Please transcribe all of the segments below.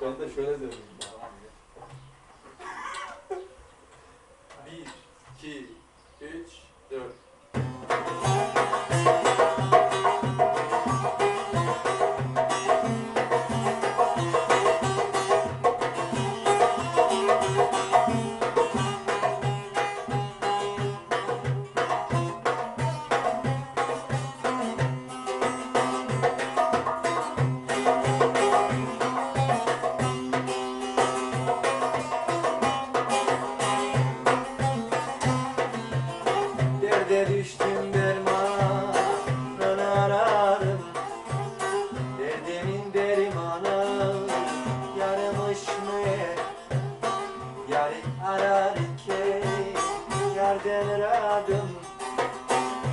Ben de şöyle dedim. Bir, iki, üç, dört.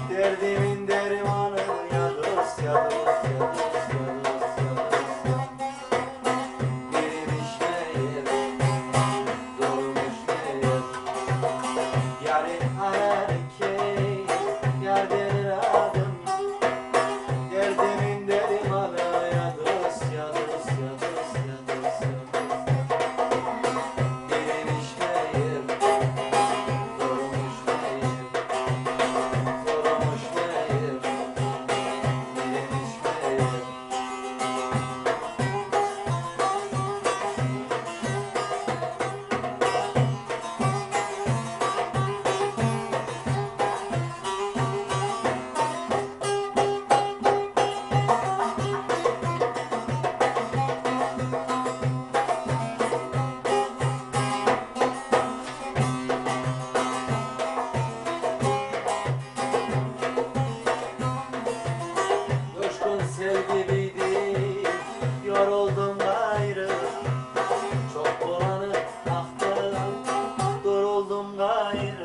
Derdimin dermanı ya dost ya dost. Israel.